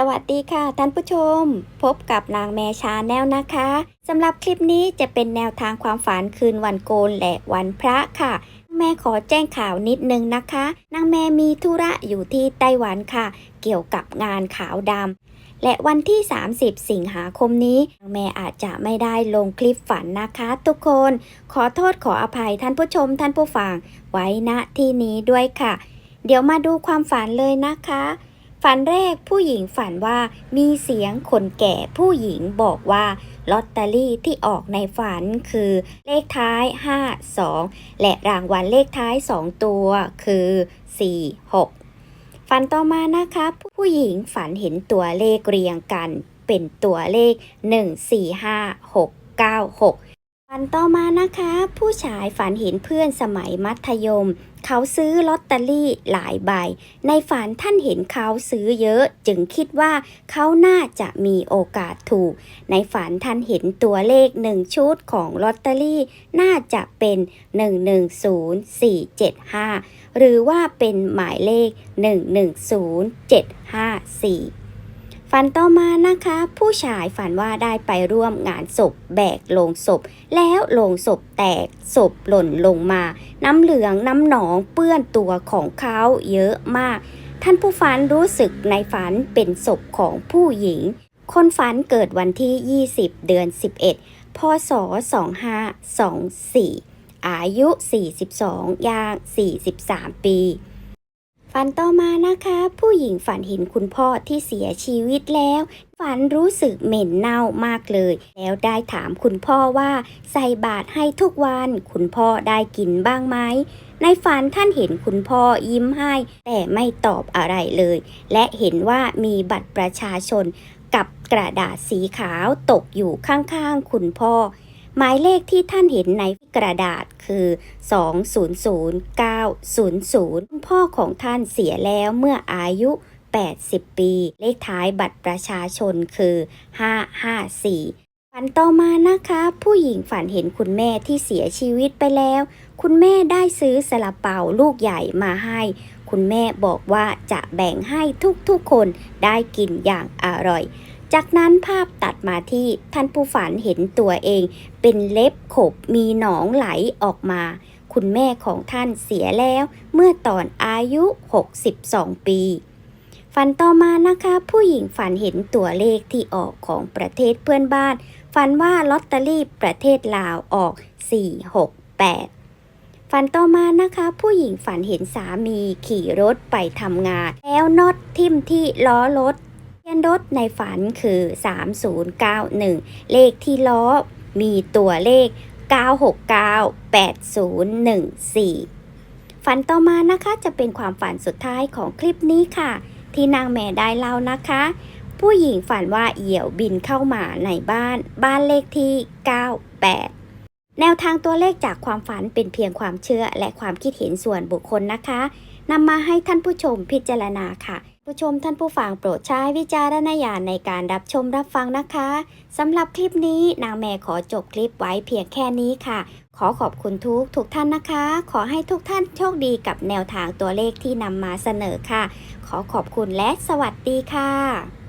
สวัสดีค่ะท่านผู้ชม พบกับนางแมชาแนลนะคะสำหรับคลิปนี้จะเป็นแนวทางความฝันคืนวันโกนและวันพระค่ะ แม่ขอแจ้งข่าวนิดนึงนะคะ นางแม่มีธุระอยู่ที่ไต้หวันค่ะ เกี่ยวกับงานขาวดำและวันที่ 30 สิงหาคมนี้นางแม่อาจจะไม่ได้ลงคลิปฝันนะคะ ทุกคน ขอโทษขออภัยท่านผู้ชมท่านผู้ฟังไว้ณที่นี้ด้วยค่ะ เดี๋ยวมาดูความฝันเลยนะคะ ฝันแรกผู้หญิงฝันว่ามีเสียงคนแก่ผู้หญิงบอกว่าลอตเตอรี่ที่ออกในฝันคือเลขท้าย 5 2 และรางวัลเลขท้าย 2 ตัวคือ 4 6 ฝันต่อมานะคะผู้หญิงฝันเห็นตัวเลขเรียงกัน เป็นตัวเลข 1 4 5 6 9 6 ฝันต่อมานะคะ ผู้ชายฝันเห็นเพื่อนสมัยมัธยม เขาซื้อลอตเตอรี่หลายใบ ในฝันท่านเห็นเขาซื้อเยอะ จึงคิดว่าเขาน่าจะมีโอกาสถูก ในฝันท่านเห็นตัวเลขหนึ่งชุดของลอตเตอรี่ น่าจะเป็น 110475 หรือว่าเป็นหมายเลข 110754 ฝันต่อมานะคะ ผู้ชายฝันว่าได้ไปร่วมงานศพ แบกโลงศพ แล้วโลงศพแตกศพหล่นลงมา น้ำเหลืองน้ำหนองเปื้อนตัวของเขาเยอะมาก ท่านผู้ฝันรู้สึกในฝันเป็นศพของผู้หญิง คนฝันเกิดวันที่ 20 เดือน 11 พศ 2524 อายุ 42 ย่าง 43 ปี ฝันต่อมานะคะ ผู้หญิงฝันเห็นคุณพ่อที่เสียชีวิตแล้ว ฝันรู้สึกเหม็นเน่ามากเลย แล้วได้ถามคุณพ่อว่า ใส่บาตรให้ทุกวัน คุณพ่อได้กินบ้างไหมในฝันท่านเห็นคุณพ่อยิ้มให้ แต่ไม่ตอบอะไรเลย และเห็นว่ามีบัตรประชาชนกับกระดาษสีขาวตกอยู่ข้างๆ คุณพ่อ หมายเลขที่ท่านเห็นในกระดาษคือ 200900 พ่อของท่านเสียแล้วเมื่ออายุ 80 ปี เลขท้ายบัตรประชาชนคือ 554ฝันต่อมานะคะ ผู้หญิงฝันเห็นคุณแม่ที่เสียชีวิตไปแล้ว คุณแม่ได้ซื้อสลาเปาลูกใหญ่มาให้ คุณแม่บอกว่าจะแบ่งให้ทุกๆคนได้กินอย่างอร่อย จากนั้นภาพตัดมาที่ท่านผู้ฝันเห็นตัวเอง เป็นเล็บขบมีหนองไหลออกมา คุณแม่ของท่านเสียแล้ว เมื่อตอนอายุ 62 ปี ฝันต่อมานะคะ ผู้หญิงฝันเห็นตัวเลขที่ออกของประเทศเพื่อนบ้าน ฝันว่าลอตเตอรี่ประเทศลาวออก 468ฝันต่อมานะคะ ผู้หญิงฝันเห็นสามีขี่รถไปทำงาน แล้วน็อตทิ่มที่ล้อรถ เบียนรถในฝันคือ 3091 เลขที่ล้อมีตัวเลข 9698014 ฝันต่อมานะคะจะเป็นความฝันสุดท้ายของคลิปนี้ค่ะ ที่นางแม่ได้เล่านะคะ ผู้หญิงฝันว่าเหยี่ยวบินเข้ามาในบ้าน บ้านเลขที่ 98 แนวทางตัวเลขจากความฝันเป็นเพียงความเชื่อและความคิดเห็นส่วนบุคคลนะคะนำมาให้ท่านผู้ชมพิจารณาค่ะ ผู้ชมท่านผู้ฟังโปรดใช้วิจารณญาณในการรับชมรับฟังนะคะสำหรับคลิปนี้นางแม่ขอจบคลิปไว้เพียงแค่นี้ค่ะ ขอขอบคุณทุกทุกท่านนะคะ ขอให้ทุกท่านโชคดีกับแนวทางตัวเลขที่นำมาเสนอค่ะ ขอขอบคุณและสวัสดีค่ะ